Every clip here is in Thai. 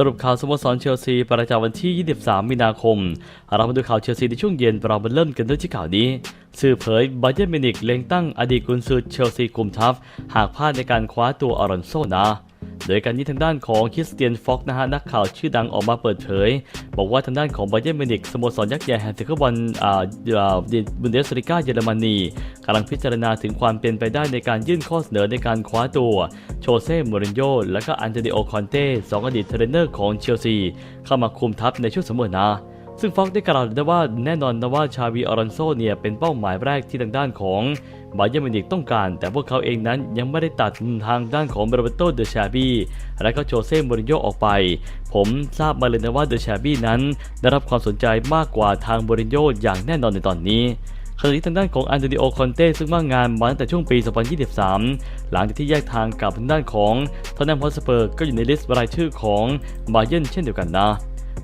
สรุปข่าวสโมสรเชลซีประจำวันที่ 23 มีนาคม เรามาดูข่าวเชลซีในช่วงเย็นเรามาเริ่มกันด้วยที่ข่าวนี้ สื่อเผยบาเยร์มินิกเล็งตั้งอดีตกุนซือเชลซีกลุ่มทัพ หากพลาดในการคว้าตัวอารอนโซนะ โดยการนี้ทางด้านของคริสเตียนฟ็อกนะฮะนักข่าวชื่อดังออกมาเปิดเผย บอกว่าทางด้านของบาเยร์นมินิกสโมสรยักษ์ใหญ่แห่งศึกฟุตบอลอ่าบุนเดสลิก้าเยอรมนีกำลังพิจารณาถึงความเป็นไปได้ในการยื่นข้อเสนอในการคว้าตัวโชเซ่มูรินโญ่และก็อันเตนิโอคอนเต้สองอดีตเทรนเนอร์ของเชลซีเข้ามาคุมทัพในช่วงสมอนา ซึ่งฟ็อกได้กล่าวด้วยว่าแน่นอนนะว่าชาวีออรอนโซเนี่ยเป็นเป้าหมายแรกที่ทางด้านของบาเยร์นมิวนิกต้องการ แต่พวกเขาเองนั้นยังไม่ได้ตัดทางด้านของเบรเบโตเดชาบีและก็โจเซ่มูรินโญ่ออกไป ผมทราบมาเลยนะว่าเดชาบีนั้น ได้รับความสนใจมากกว่าทางมูรินโญ่อย่างแน่นอนในตอนนี้ขณะที่ทางด้านของอันโตนิโอคอนเต้ซึ่งว่างงานมาตั้งแต่ช่วงปี 2023 หลังจากที่แยกทางกับทางด้านของทอนแนมฮอสเปอร์ก็อยู่ในลิสต์รายชื่อของบาเยร์นเช่นเดียวกันนะ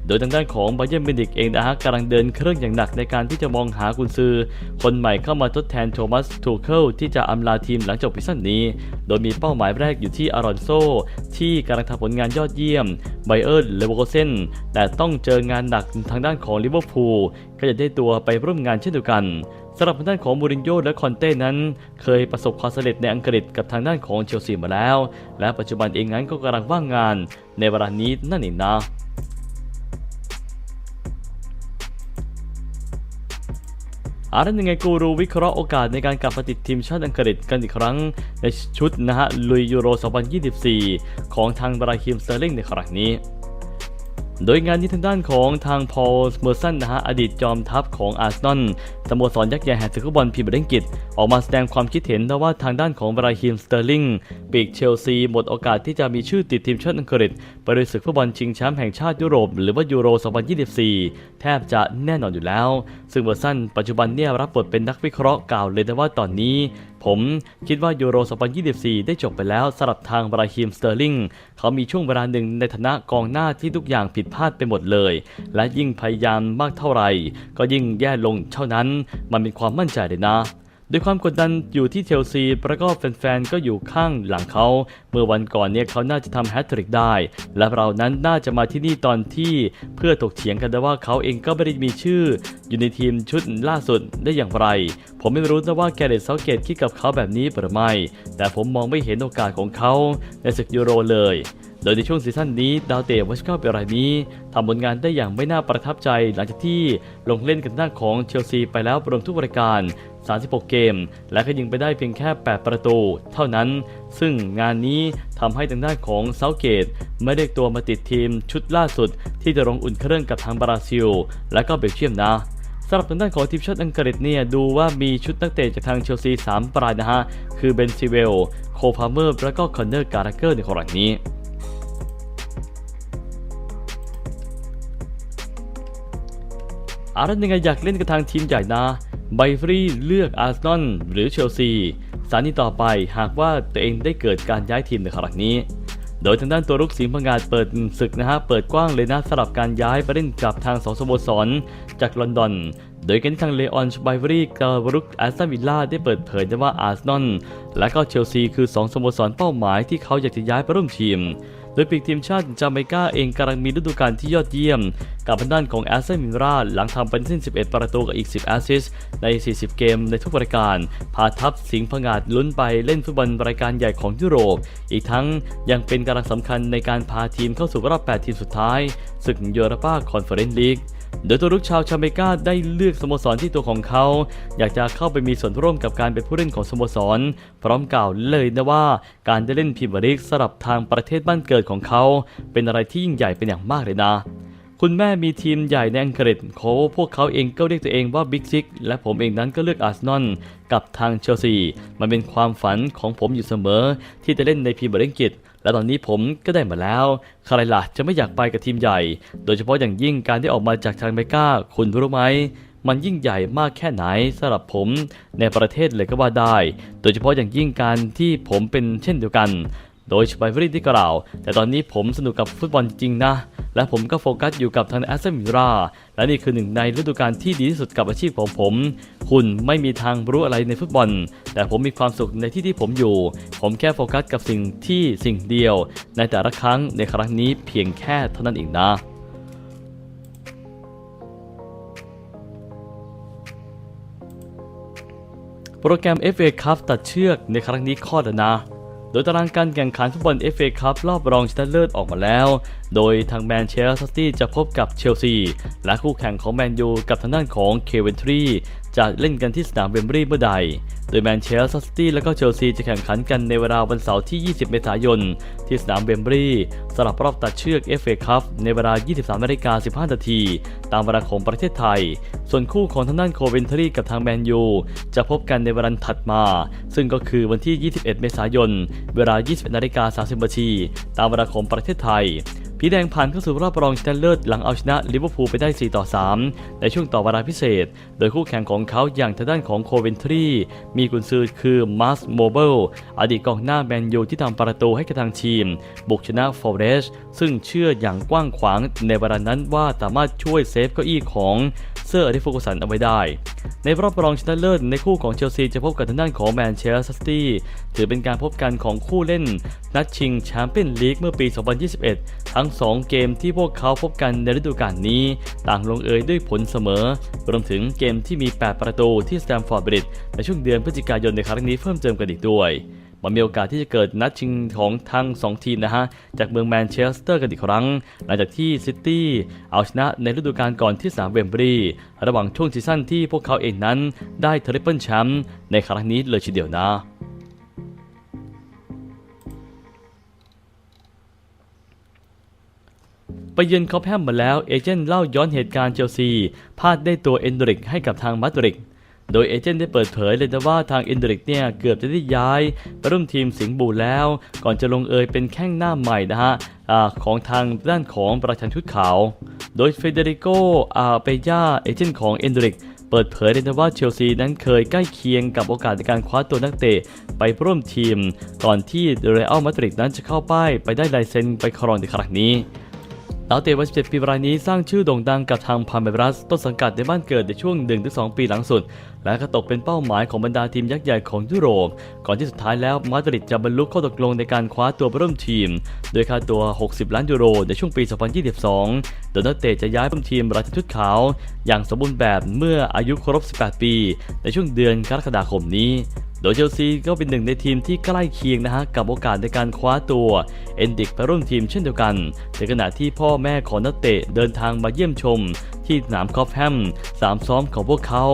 โดยทางด้านของไบเยร์นมิวนิกเองนะฮะกำลังเดินเครื่องอย่างหนักในการที่จะมองหากุนซือ คนใหม่เข้ามาทดแทนโทมัสทูเคิลที่จะอำลาทีมหลังจบซีซั่นนี้ โดยมีเป้าหมายแรกอยู่ที่อารอนโซ ที่กำลังทำผลงานยอดเยี่ยมไบเอิร์นเลเวอร์โกเซนแต่ต้องเจองานหนักทางด้านของลิเวอร์พูลก็จะได้ตัวไปร่วมงานเช่นเดียวกันสำหรับทางด้านของมูรินโญ่และคอนเต้นั้น เคยประสบความสำเร็จในอังกฤษกับทางด้านของเชลซีมาแล้ว และปัจจุบันเองนั้นก็กำลังว่างงานในเวลานี้นั่นเองนะ อาร์ตยังไงกูรูวิเคราะห์โอกาสในการกลับมาติดทีมชาติอังกฤษกันอีกครั้ง ในชุดนะฮะลุยยูโร 2024 ของทางบราฮิมเซอร์ลิงในครั้งนี้โดยงานนี้ทางด้านของทางพอลเมอร์สันนะฮะอดีตจอมทัพของอาร์เซนอลสโมสรยักษ์ใหญ่แห่งศึกฟุตบอลพรีเมียร์ลีกอังกฤษออกมาแสดงความคิดเห็นนะว่าทางด้านของบราฮิมสเตอร์ลิงปีกเชลซีหมดโอกาสที่จะมีชื่อติดทีมชาติอังกฤษ ไปโดยศึกฟุตบอลชิงแชมป์แห่งชาติยุโรป หรือว่ายูโร 2024 แทบจะแน่นอนอยู่แล้ว ซึ่งเมอร์สันปัจจุบันเนี่ยรับบทเป็นนักวิเคราะห์กล่าวเลยนะว่าตอนนี้ผมคิดว่ายูโร 2024 ได้จบไปแล้วสำหรับทางบราฮิมสเตอร์ลิงเขามีช่วงเวลาหนึ่งในฐานะกองหน้าที่ทุกอย่างผิดพลาดไปหมดเลย และยิ่งพยายามมากเท่าไหร่ ก็ยิ่งแย่ลงเท่านั้น มันเป็นความมั่นใจเลยนะ ด้วยความกดดันอยู่ที่เชลซีแล้วก็แฟนๆ ก็อยู่ข้างหลังเขา เมื่อวันก่อนเนี่ยเขาน่าจะทำแฮตทริกได้ และเรานั้นน่าจะมาที่นี่ตอนที่เพื่อถกเถียงกันว่าเขาเองก็ไม่ได้มีชื่อ อยู่ในทีมชุดล่าสุดได้อย่างไร ผมไม่รู้นะว่าแกเรตเซาเกตคิดกับเขาแบบนี้หรือไม่ แต่ผมมองไม่เห็นโอกาสของเขาในศึกยูโรเลย โดยในช่วงซีซั่นนี้ดาวเตะวัชก้าเปรายนี้ทำผลงานได้อย่างไม่น่าประทับใจหลังจากที่ลงเล่นกันด้านของเชลซีไปแล้วรวมทุกรายการ 36 เกม และก็ยิงไปได้เพียงแค่ 8 ประตู เท่านั้น ซึ่งงานนี้ทำให้ทางด้านของเซาเกต ไม่ได้ตัวมาติดทีมชุดล่าสุด ที่จะลงอุ่นเครื่องกับทางบราซิล และก็เบลเยียมนะสำหรับทางด้านของทีมชาติอังกฤษเนี่ยดูว่ามีชุดนักเตะจากทางเชลซี 3ปรายนะฮะ คือเบนซิเวล โคพาเมอร์ และก็คอนเนอร์การ์เกอร์ในครั้งนี้ อาร์ตยังไงอยากเล่นกับทางทีมใหญ่นะไบฟรีเลือกอาร์เซนอลหรือเชลซีสถานีต่อไปหากว่าตัวเองได้เกิดการย้ายทีมในครั้งนี้ โดยทางด้านตัวรุกสิงห์พังงาดเปิดศึกนะฮะเปิดกว้างเลยนะสำหรับการย้ายไปเล่นกับทางสองสโมสรจากลอนดอนโดยกันที่ทางเลออนชไบวอรี่กับรุกแอสตันวิลล่าได้เปิดเผยว่าอาร์เซนอลและก็เชลซีคือ 2สโมสรเป้าหมายที่เขาอยากจะย้ายไปร่วมทีม โดยปีกทีมชาติจาเมกาเองกำลังมีฤดูกาลที่ยอดเยี่ยม กับทางด้านของแอสเซนวิราหลังทำไปทั้งสิ้น 11 ประตูกับอีก 10 แอสซิสใน 40 เกมในทุกรายการ พาทัพสิงห์ผงาดลุ้นไปเล่นฟุตบอลรายการใหญ่ของยุโรป อีกทั้งยังเป็นกำลังสำคัญในการพาทีมเข้าสู่รอบ 8 ทีมสุดท้ายศึกยูโรปาคอนเฟอเรนซ์ลีก โดยตัวลูกชาวชาเมกาได้เลือกสโมสรที่ตัวของเขา อยากจะเข้าไปมีส่วนร่วมกับการเป็นผู้เล่นของสโมสร พร้อมกล่าวเลยนะว่า การได้เล่นพรีเมียร์ลีกสำหรับทางประเทศบ้านเกิดของเขา เป็นอะไรที่ยิ่งใหญ่เป็นอย่างมากเลยนะคุณแม่มีทีมใหญ่ในอังกฤษเขาพวกเขาเองก็เรียกตัวเองว่าบิ๊กซิกและผมเองนั้นก็เลือกอาร์เซนอลกับทางเชลซี มันเป็นความฝันของผมอยู่เสมอ ที่จะเล่นในพรีเมียร์ลีกอังกฤษ และตอนนี้ผมก็ได้มาแล้วใครล่ะจะไม่อยากไปกับทีมใหญ่ โดยเฉพาะอย่างยิ่งการที่ออกมาจากทางเมกาคุณรู้ไหมมันยิ่งใหญ่มากแค่ไหนสำหรับผมในประเทศเลยก็ว่าได้ โดยเฉพาะอย่างยิ่งการที่ผมเป็นเช่นเดียวกัน โดยชบายฟรีที่กล่าว แต่ตอนนี้ผมสนุกกับฟุตบอลจริงนะ และผมก็โฟกัสอยู่กับทางแอสตันวิลลาและนี่คือหนึ่งในฤดูกาลที่ดีที่สุดกับอาชีพของผม คุณไม่มีทางรู้อะไรในฟุตบอล แต่ผมมีความสุขในที่ที่ผมอยู่ ผมแค่โฟกัสกับสิ่งที่สิ่งเดียว ในแต่ละครั้งในครั้งนี้เพียงแค่เท่านั้นเองนะโปรแกรม FA Cup ตัดเชือกในครั้งนี้ข้อแล้วนะ โดยตารางการแข่งขันฟุตบอล FA Cup รอบรองชนะเลิศออกมาแล้ว โดยทางแมนเชสเตอร์ซิตี้จะพบกับเชลซี และคู่แข่งของแมนยูกับทางด้านของเคเวนทรี จะเล่นกันที่สนามเวมบรีเมื่อใด โดยแมนเชสเตอร์ซิตี้และก็เชลซีจะแข่งขันกันในเวลาวันเสาร์ที่ 20 เมษายน ที่สนามเวมบรีสำหรับรอบตัดเชือก FA Cup ในเวลา 23นาฬิกา15นาทีตามเวลาของประเทศไทย ส่วนคู่ของทางด้านโคเวนทรีกับทางแมนยูจะพบกันในวันถัดมา ซึ่งก็คือวันที่ 21 เมษายน เวลา 21นาฬิกา30นาทีตามเวลาของประเทศไทย ผีแดงผ่านเข้าสู่รอบรองชนะเลิศหลังเอาชนะลิเวอร์พูลไปได้ 4 ต่อ 3 ในช่วงต่อเวลาพิเศษ โดยคู่แข่งของเขาอย่างทางด้านของโคเวนทรีมีกุนซือคือมาร์สโมเบิลอดีตกองหน้าแมนยูที่ทำประตูให้กับทางทีม บุกชนะฟอร์เรสซึ่งเชื่ออย่างกว้างขวางในเวลานั้นว่าสามารถช่วยเซฟเก้าอี้ของเซอร์อริฟูกสันเอาไว้ได้ ในรอบรองชนะเลิศในคู่ของเชลซีจะพบกับทางด้านของแมนเชสเตอร์ซิตี้ถือเป็นการพบกันของคู่เล่น นัดชิงแชมเปี้ยนลีกเมื่อปี 2021 ทั้ง2 เกมที่พวกเขาพบกันในฤดูกาลนี้ ต่างลงเอยด้วยผลเสมอ รวมถึงเกมที่มี 8 ประตูที่สแตมฟอร์ดบริดจ์ในช่วงเดือนพฤศจิกายนในครั้งนี้เพิ่มเติมกันอีกด้วยมันมีโอกาสที่จะเกิดนัดชิงของทั้ง 2 ทีมนะฮะ จากเมืองแมนเชสเตอร์กันอีกครั้ง หลังจากที่ซิตี้เอาชนะในฤดูกาลก่อนที่สามเวมบรีระหว่างช่วงซีซั่นที่พวกเขาเองนั้นได้ทริปเปิลแชมป์ในครั้งนี้เลยทีเดียวนะ ไปเยือนคอปแฮมมาแล้วเอเจนต์เล่าย้อนเหตุการณ์เชลซีพลาดได้ตัวเอนดริกให้กับทางมาดริดโดยเอเจนต์ได้เปิดเผยเลยนะว่าทางเอนดริกเนี่ยเกือบจะได้ย้ายไปร่วมทีมสิงห์บูแล้ว ก่อนจะลงเอยเป็นแข้งหน้าใหม่นะฮะของทางด้านของประชันชุดขาว โดยเฟเดริโกอาเปย่าเอเจนต์ของเอนดริกเปิดเผยเลยนะว่าเชลซีนั้นเคยใกล้เคียงกับโอกาสในการคว้าตัวนักเตะไปร่วมทีม ก่อนที่เรอัลมาดริดนั้นจะเข้าป้ายไปได้ลายเซ็นไปครองในครั้งนี้ ดาวเตะวัย17 ปีรายนี้สร้างชื่อโด่งดังกับทางพาเมรัส ต้นสังกัดในบ้านเกิดในช่วง 1-2 ปีหลังสุด และก็ตกเป็นเป้าหมายของบรรดาทีมยักษ์ใหญ่ของยุโรป ก่อนที่สุดท้ายแล้วมาดริดจะบรรลุข้อตกลงในการคว้าตัวไปร่วมทีม โดยค่าตัว 60 ล้านยูโรในช่วงปี 2022 โดยนักเตะจะย้ายไปร่วมทีมราชชุดขาว อย่างสมบูรณ์แบบเมื่ออายุครบ 18 ปี ในช่วงเดือนกรกฎาคมนี้ โดยเชลซีก็เป็นหนึ่งในทีมที่ใกล้เคียงนะฮะกับโอกาสในการคว้าตัวเอนดิกไปร่วมทีมเช่นเดียวกันในขณะที่พ่อแม่ของนักเตะเดินทางมาเยี่ยมชม ที่สนามคอฟแฮมสามซ้อมของพวกเขา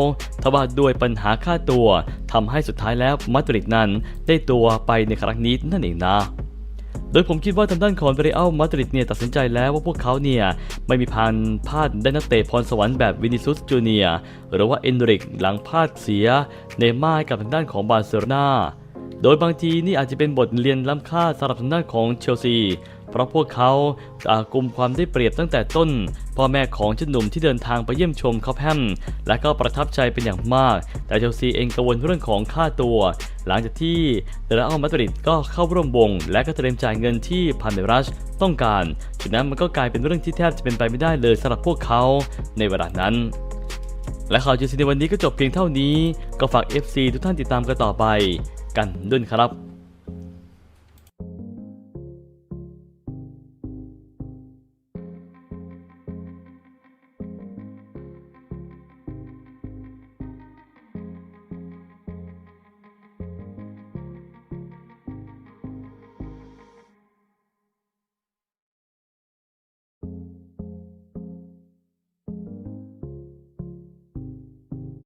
ทว่าด้วยปัญหาค่าตัวทำให้สุดท้ายแล้วมาดริดนั้นได้ตัวไปในครั้งนี้นั่นเองนะ โดยผมคิดว่าทางด้านของเรอัลมาดริดเนี่ยตัดสินใจแล้วว่าพวกเขาเนี่ยไม่มีพันพลาดได้นักเตะพรสวรรค์แบบวินิซุสจูเนียหรือว่าเอนดริกหลังพลาดเสียเนม่ากับทางด้านของบาร์เซโลนาโดยบางทีนี่อาจจะเป็นบทเรียนล้ำค่าสำหรับทางด้านของเชลซี เพราะพวกเขาอากุมความได้เปรียบตั้งแต่ต้น พ่อแม่ของเจ้าหนุ่มที่เดินทางไปเยี่ยมชมคอปแฮมและก็ประทับใจเป็นอย่างมาก แต่เชลซีเองกังวลเรื่องของค่าตัว หลังจากที่เรอัลมาดริดก็เข้าร่วมวง และก็เตรียมจ่ายเงินที่พาเมรัชต้องการฉะนั้นมันก็กลายเป็นเรื่องที่แทบจะเป็นไปไม่ได้เลยสำหรับพวกเขาในเวลานั้นและข่าวเชลซีในวันนี้ก็จบเพียงเท่านี้ ก็ฝาก FC ทุกท่านติดตามกันต่อไป กันด้วยนครับ